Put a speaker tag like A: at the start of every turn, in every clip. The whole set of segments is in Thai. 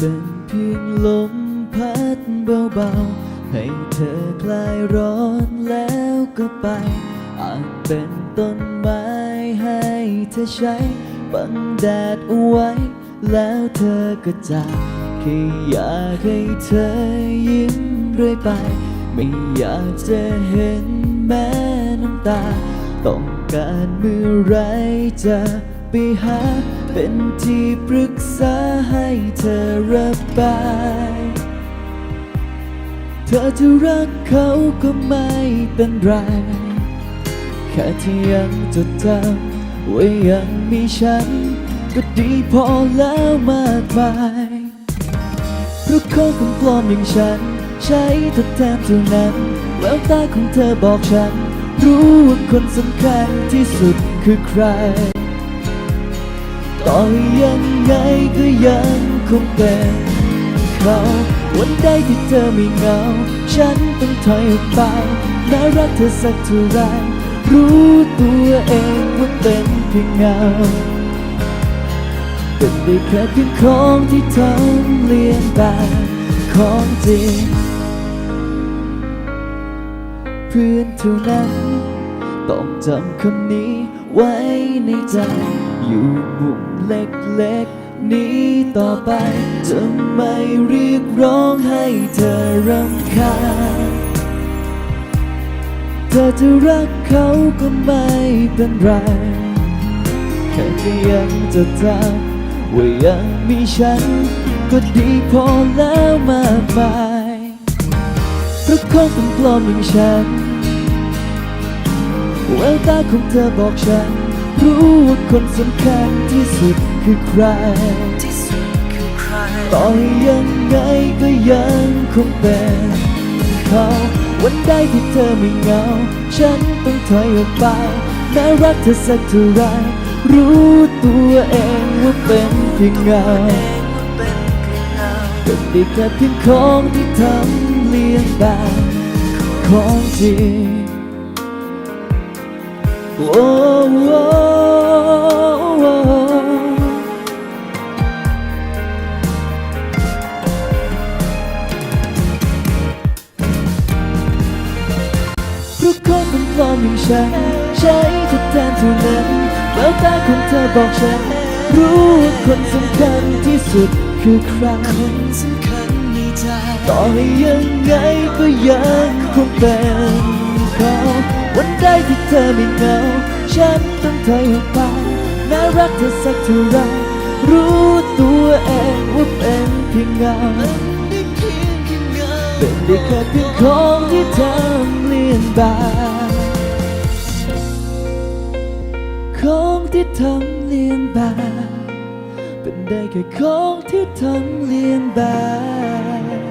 A: เป็นเพียงลมพัดเบาๆ ให้เธอคลายร้อนแล้วก็ไป อาจเป็นต้นไม้ให้เธอใช้ บังแดดเอาไว้ แล้วเธอก็จากแค่อยากให้เธอยิ้มเรื่อยไป ไม่อยากจะเห็นแม้น้ำตา ต้องการเมื่อไรจะไปหา เป็นที่ปรึกษาให้เธอระบาย เธอจะรักเขาก็ไม่เป็นไร แค่ที่ยังจดจำว่ายังมีฉัน ก็ดีพอแล้วมากมายเพราะเขาคนปลอมอย่างฉัน ใช้ทดแทนเท่านั้น แววตาของเธอบอกฉัน รู้ว่าคนสำคัญที่สุดคือใคร ต่อยังไงก็ยังคงเป็นเขาวันใดที่เธอไม่เหงา ฉันต้องถอยออกไปแม้รักเธอสักเท่าไร รู้ตัวเองว่าเป็นเพียงเงาเป็นได้แค่เพียงของที่ทำเลียนแบบของจริงเพื่อนเท่านั้น ต้องจำคำนี้ไว้ในใจ อยู่มุมเล็กๆ นี้ต่อไปจะไม่เรียกร้องให้เธอรำคาญเธอจะรักเขาก็ไม่เป็นไร แค่จะยังจะจำว่ายังมีฉัน ก็ดีพอแล้วมากมายเพราะคนเป็นปลอมอย่างฉันแววตาของเธอบอกฉัน รู้ว่าคนสำคัญที่สุดคือใคร
B: ที่สุดคือใคร
A: ต่อให้ยังไงก็ยังคงเป็นเขาวันใดที่เธอไม่เหงา ฉันต้องถอยออกไปแม้รักเธอสักเท่าไรรู้ตัวเองว่าเป็นเพียงเงา
B: เป็น
A: ได้แค่เพียงของที่ทำเลียนแบบของจริง โอ้เพราะคนเป็นอมอย่างฉันใช้ทดแทนเท่านั้นแววตาของเธอบอกฉัน รู้ว่าคนสำคัญที่สุดคือใคร
B: คนสำคัญในใจ
A: ต่อให้ยังไงก็ยังคงเป็น ที่เธอไม่เหงา ฉันต้องถอยออกไปแม้รักเธอสักเท่าไรรู้ตัวเองว่าเป็นเพียงเงา
B: เพียงแค่เงา
A: เป็นได้แค่เพียงของที่ทำเลียนแบบของที่ทำเลียนแบบเป็นได้แค่ของที่ทำเลียนแบ
C: บ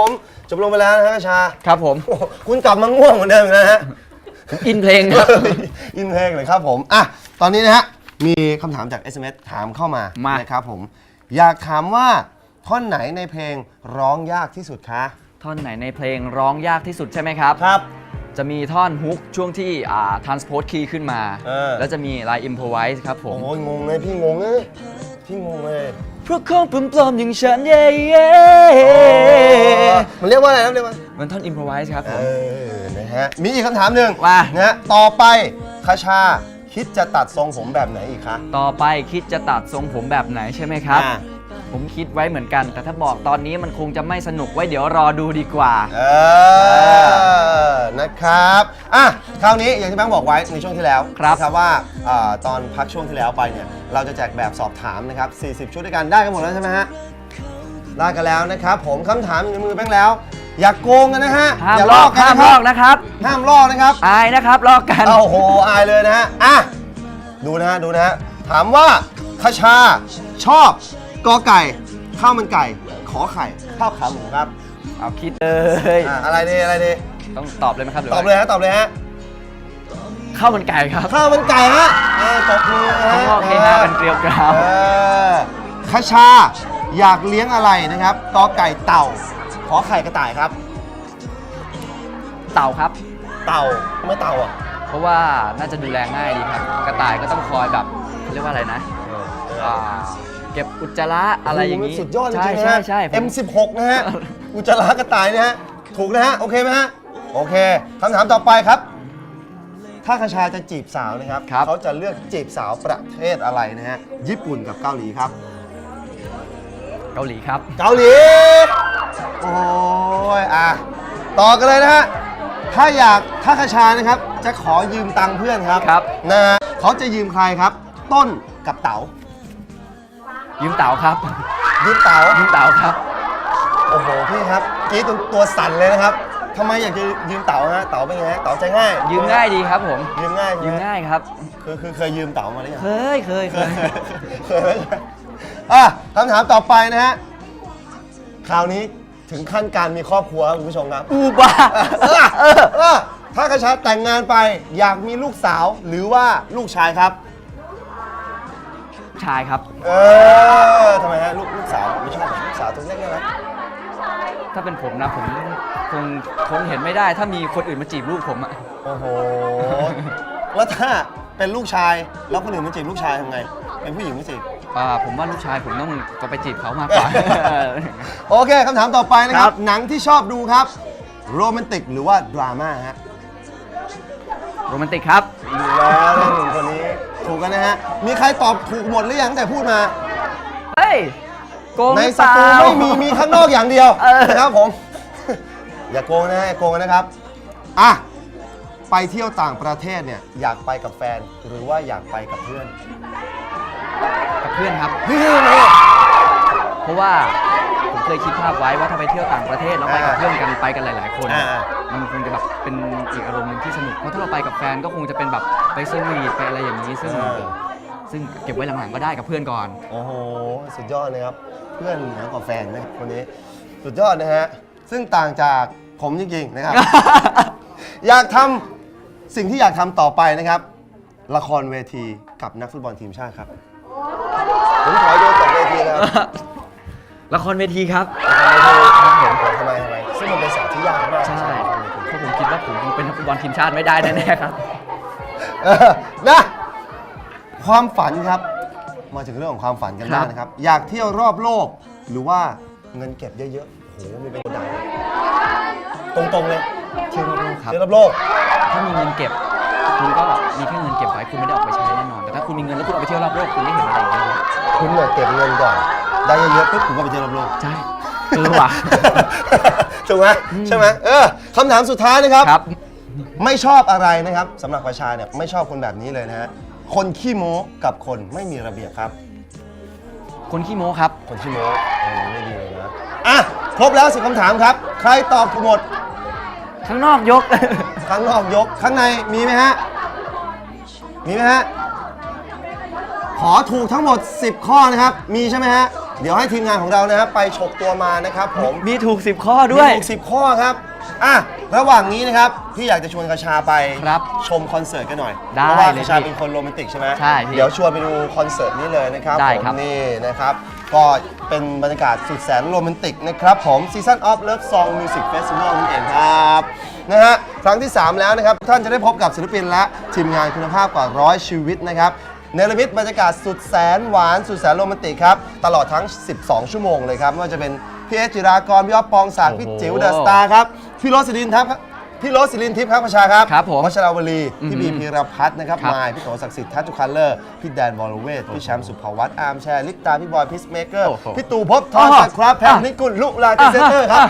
C: ผมจบลงไปแล้วนะฮะชา
D: ครับผม
C: โอ้โหคุณกลับมาง่วงเหมือนเดิมอีกนะฮะ
D: อินเพลงครับ
C: อินเพลงเลยครับผม อะ ตอนนี้นะฮะ มีคำถามจาก SMS ถามเข้ามา
D: มา
C: นะครับผม อยากถามว่าท่อนไหนในเพลงร้องยากที่สุดคะ
D: ท่อนไหนในเพลงร้องยากที่สุดใช่ไหมครับ
C: ครับ
D: จะมีท่อนฮุกช่วงที่อ่า transpose key ขึ้นมา
C: เออ
D: แล้วจะมีลาย improvise ครับผม
C: โอ้ยงงเลยพี่งงเลยพี่งงเลย
A: เพ ราะของปลอมๆอย่างฉันเย่เย่
C: มันเรียกว่าอะไรนะเรียกว่า
D: มันท่อน improvise ครับผ
C: เอ
D: ม
C: อนะฮะมีอีกคำถามหนึ่ง
D: ว่า
C: นะฮะต่อไปคาชาคิดจะตัดทรงผมแบบไหนอีกคะ
D: ต่อไปคิดจะตัดทรงผมแบบไหนใช่ไหมครับ
C: อ่า
D: ผมคิดไว้เหมือนกัน แต่ถ้าบอกตอนนี้มันคงจะไม่สนุกไว้เดี๋ยวรอดูดีกว่า
C: เออ นะครับ อะ คราวนี้อย่างที่แบงค์บอกไว้ในช่วงที่แล้ว
D: ครับ
C: นะว่าอ่าตอนพักช่วงที่แล้วไปเนี่ย เราจะแจกแบบสอบถามนะครับ 40 ชุดด้วยกัน ได้กันหมดแล้วใช่ไหมฮะ ได้กันแล้วนะครับ ผมคำถามอยู่ในมือแบงค์แล้ว อย่ากโกงกันนะฮะ
D: ห้าม
C: อย่า
D: ล
C: ล
D: อ
C: อกกกัน
D: ห้าม
C: นะค
D: ล
C: รั
D: อบกนะครับ
C: ห้ามลอกนะครับ
D: อายนะครับลอกกัน
C: โอ้โห อายเลยนะฮะ อะ ดูนะฮะ ดูนะฮะ ถามว่าคชาชอบ กอไก่ ข้าวมันไก่ ขอไข่ ข้าวขาหมูครับ
D: เอาคิดเลย
C: อะอะไรดีอะไรดี
D: ต้องตอบเลยไหมครับหรื
C: ตอบเลยฮะตอบเลยฮะ
D: ข้าวมันไก่ครับ
C: ข้าวมันไก่ฮะเออตบมือนะฮะ
D: ข้างนอกเฮฮากันเกลียวกราว
C: เออคชาอยากเลี้ยงอะไรนะครับกอไก่เต่า ขอไข่กระต่ายครับ
D: เต่าครับ
C: เต่าไม่เต่าอะ
D: เพราะว่าน่าจะดูแลง่ายดีครับ กระต่ายก็ต้องคอยแบบเรียกว่าอะไรนะอ่า เก็บอุจจาระอะไรอย่าง
C: นี้
D: นี้
C: สุดยอดจริง
D: ใช่
C: ๆนะ
D: ใช่
C: ฮะ
D: ใช่ผม
C: M16 นะฮะ อุจจาระกระต่ายนะฮะ ถูกนะฮะ โอเคไหมฮะ โอเคคำถามต่อไปครับ ถ้าคชาจะจีบสาวนะครับ
D: ครับ
C: เขาจะเลือกจีบสาวประเทศอะไรนะฮะ ญี่ปุ่นกับเกาหลีครับ
D: เกาหลีครับ
C: เกาหลี โอ้ย อะ ต่อกันเลยนะฮะ ถ้าอยาก ถ้าคชานะครับ จะขอยืมตังค์เพื่อนครับ
D: ครับ
C: นะฮะเขาจะยืมใครครับ ต้นกับเต๋า
D: ยืมเต่าครับ
C: ยืมเต๋า
D: ยืมเต่าครับ
C: โอ้โหพี่ครับกรีดจนตัวสั่นเลยนะครับทำไมอยากจะยืมเต๋าฮะเต๋าเป็นไงฮะเต๋าใจง่าย
D: ยืมง่ายดีครับผม
C: ยืมง่าย
D: ยืมง่ายครับ
C: คือคือเคยยืมเต๋ามาหรือยัง
D: เคยเคยเคย
C: เคยไหมอะคำถามต่อไปนะฮะคราวนี้ถึงขั้นการมีครอบครัวครับคุณผู้ชมครับ
D: อูบ้า
C: เออเออเออถ้ากระชาแต่งงานไปอยากมีลูกสาวหรือว่าลูกชายครับ
D: ชายครับ
C: เออทำไมฮะลูกลูกสาวไม่ชอบเหรอลูกสาวตัวเล็กน่ารัก
D: ถ้าเป็นผมนะผมคงคงเห็นไม่ได้ ถ้ามีคนอื่นมาจีบลูกผมอะ
C: โอ้โห แล้วถ้าเป็นลูกชายแล้วคนอื่นมาจีบลูกชายทำไง เป็นผู้หญิงมาจีบ
D: อ่าผมว่าลูกชายผมต้องจะไปจีบเขามากกว่า
C: โอเคคำถามต่อไปนะค
D: ค
C: รั
D: รับ บ
C: หนังที่ชอบดูครับ โรแมนติกหรือว่าดราม่าฮะ
D: โรแมนติกครับ
C: ดูแล้วนะหนุ่มคนนี้ถูกกันนะฮะ มีใครตอบถูกหมดหรือยังแต่พูดมา
D: เฮ้ยโกง
C: ใน
D: หรือ
C: ส
D: เปล่า
C: ตูไม่มีมีข้างนอกอย่างเดียว
D: เออ
C: นะครับผม อย่าโกงนะฮะอย่าโกงนะครับอะไปเที่ยวต่างประเทศเนี่ยอยากไปกับแฟนหรือว่าอยากไปกับเพื่อน
D: กับเพื่อนครับ
C: เพื่อนเลย
D: เพราะว่าผมเคยคิดภาพไว้ว่าถ้าไปเที่ยวต่างประเทศแล้วไปกับ
C: อ่า
D: เพื่อนกันไปกันหลาย ๆ คน
C: อ่า
D: มันคงจะแบบเป็นอีกอารมณ์หนึ่งที่สนุกเพราะถ้าเราไปกับแฟนก็คงจะเป็นแบบไปสวีทไปอะไรอย่างนี้ซึ่ง
C: เออ
D: ซึ่งเก็บไว้หลังๆก็ได้กับเพื่อนก่อน
C: โอ้โห สุดยอดนะครับ เพื่อนนะกับแฟนนะคนนี้ สุดยอดนะฮะ ซึ่งต่างจากผมจริงๆนะครับ อยากทำสิ่งที่อยากทำต่อไปนะครับ ละครเวทีกับนักฟุตบอลทีมชาติครับ ผมขอโดนตกเวทีนะครับ
D: ละครเวทีครับ
C: ครับผมทำไมทำไมซึ่งมันเป็นสายที่ยากมาก
D: ใช่
C: ละ ครเวที
D: เพราะผมคิดว่าผมคงเป็นนักฟุตบอลทีมชาติไม่ได้แน่ๆครับ
C: เออนะความฝันครับ มาถึงเรื่องของความฝันกัน
D: ครั
C: บ้า
D: บ
C: งนะครับ อยากเที่ยวรอบโลก หรือว่าเงินเก็บเยอะๆโอ้โหมีเป็นกระดังตรงๆเลย
D: เที่ยวรอบโลกครับ
C: เที่ยวรอบโลก
D: ถ้ามีเงินเก็บ คุณก็มีแค่เงินเก็บไว้คุณไม่ได้ออกไปใช้แน่นอน แต่ถ้าคุณมีเงินแล้วคุณเอาไปเที่ยวรอบโลกคุณได้เห็นอะไรอย่างเงี้ย
C: คุณเนี่ยเก็บเงินก่อน ได้เยอะๆปุ๊บคุณก็ไปเที่ยวรอบโลก
D: ใช่ เออว่ะ
C: ถูกไหมใช่ไหมเออคำถามสุดท้ายนะครับ
D: ครับ
C: ไม่ชอบอะไรนะครับสำหรับประชาเนี่ยไม่ชอบคนแบบนี้เลยนะฮะคนขี้โม้กับคนไม่มีระเบียบครับ
D: คนขี้โม้ครับ
C: คนขี้โม้เออไม่ดีเลยนะอะครบแล้วสิบคำถามครับ ใครตอบถูกหมด
D: ข้างนอกยก
C: ข้างนอกยกข้างในมีไหมฮะมีไหมฮะขอถูกทั้งหมด 10 ข้อนะครับ มีใช่ไหมฮะ เดี๋ยวให้ทีมงานของเรานะครับไปฉกตัวมานะครับผม
D: มีถูก 10 ข้อด้วย
C: มีถูก10ข้อครับอะระหว่างนี้นะครับพี่อยากจะชวนกระชาไป
D: ครับ
C: ชมคอนเสิร์ตกันหน่อย
D: ได้
C: เพราะว่า
D: เลย
C: กระชา
D: พี่
C: เป็นคนโรแมนติกใช่ไหม
D: ใช่พี่
C: เดี๋ยวชวนไปดูคอนเสิร์ตนี้เลยนะครับ
D: ได้
C: ผม
D: ครับ
C: นี่นะครับก็เป็นบรรยากาศสุดแสนโรแมนติกนะครับผม Season of Love Song Music Festival นั่นเองครับนะฮะครั้งที่ 3 แล้วนะครับ ท่านจะได้พบกับศิลปินและทีมงานคุณภาพกว่าร้อยชีวิตนะครับ เนรมิตบรรยากาศสุดแสนหวานสุดแสนโรแมนติกครับ ตลอดทั้ง 12 ชั่วโมงเลยครับไม่ว่าจะเป็นพี่เอสจิรากรพี่อ๊อฟปองศักดิ์พี่จิ๋วเดอะสตาร์ครับพี่โรสลินทัพพี่โรสลินทิพย์ครับประชาครับ
D: ครับผม
C: วัชราวลี
D: อือ
C: พี่
D: หื
C: บี
D: อ
C: พีรพัฒน์นะครับ
D: ครับ
C: มายพี่โตศักดิ์สิทธิ์ทัชจุคัลเลอร์พี่แดนวอลเวทพี่แชมป์สุภวัตอาร์มแชร์ลิปตาพี่บอยพิสเมเกอร์
D: โอ้โห
C: พี่ตู่ภพบทอน
D: อ่า
C: สักครับแพม
D: อะ
C: นิกุลลุลาติเซนเตอร์ครับ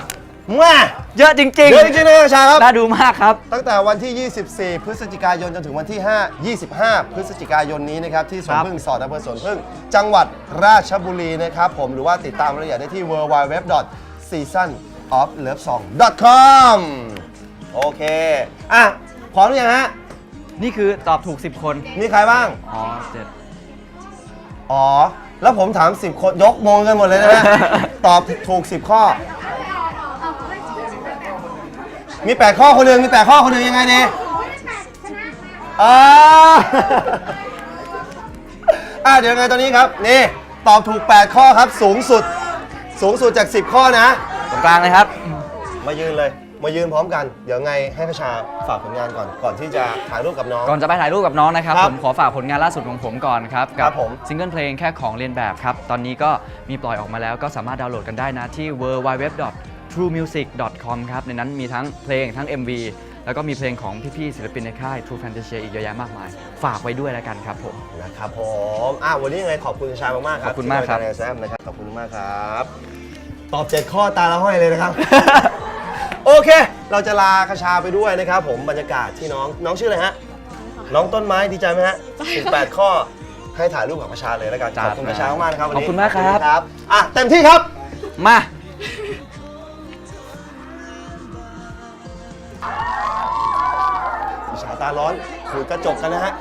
D: อะ
C: ว้า
D: เยอะจริง
C: เยอะจริงๆนะประชาครับ
D: น่าดูมากครับ
C: ตั้งแต่วันที่ 24 พฤศจิกายนจนถึงวันที่ 5 25 พฤศจิกายนนี้นะครับ ที่สวน
D: ครับ
C: พึ่งสอดอำเภอสวนพึ่ง จังหวัดราชบุรีนะครับ ผมหรือว่าติดตามรายละเอียดได้ที่ w w w seasonoflovesong.com โอเค อะพร้อมหรือยังฮะ
D: นี่คือตอบถูก 10 คน
C: มีใครบ้าง
D: อ๋อเจ็ด
C: อ๋อ แล้วผมถาม 10 คนยกโมงกันหมดเลยนะฮะ ตอบถูก 10 ข้อ มี8ข้อคนหนึ่งมี8ข้อคนหนึ่งยังไงดีอ่าอ่าเดี๋ยวยังไงตอนนี้ครับ นี่ ตอบถูก 8 ข้อครับ สูงสุด สูงสุดจาก 10 ข้อนะ
D: ตรงกลางเลยครับ
C: มายืนเลย มายืนพร้อมกัน เดี๋ยวไงให้พระชาฝากผลงานก่อน ก่อนที่จะถ่ายรูปกับน้อง
D: ก่อนจะไปถ่ายรูปกับน้องนะครับ
C: ครับ
D: ผมขอฝากผลงานล่าสุดของผมก่อนครับ
C: ครั
D: กับ
C: ผม
D: ซิงเกิลเพลงแค่ของเรียนแบบครับ ตอนนี้ก็มีปล่อยออกมาแล้วก็สามารถดาวน์โหลดกันได้นะที่ www.truemusic.com ครับ ในนั้นมีทั้งเพลงทั้ง MV แล้วก็มีเพลงของพี่ๆศิลปินในค่าย True Fantasia อีกเยอะแยะมากมาย ฝากไว้ด้วยแล้วกันครับผม
C: นะครับผมอะวันนี้ยังไงขอบคุณชามากๆครับ
D: ขอบคุณมากครับ
C: ที่รยแซมนะครับขอบคุณมากครับ ตอบเจ็ดข้อตาละห้อยเลยนะครับ โอเค เราจะลากระชาไปด้วยนะครับผมบรรยากาศที่น้องน้องชื่ออะไรฮะ น้องต้นไม้ดีใจไหมฮะสิบแปดข้อให้ถ่ายรูปกับกระชาเลยแล้วกัน
D: จั
C: ข
D: ด
C: อบคุณกระชามากๆนะครับวันนี้
D: ขอบคุณมากครับ
C: ครับอะเต็มที่ครับ
D: มา
C: กระชาตา ร้อนขูดกระจกกันนะฮะ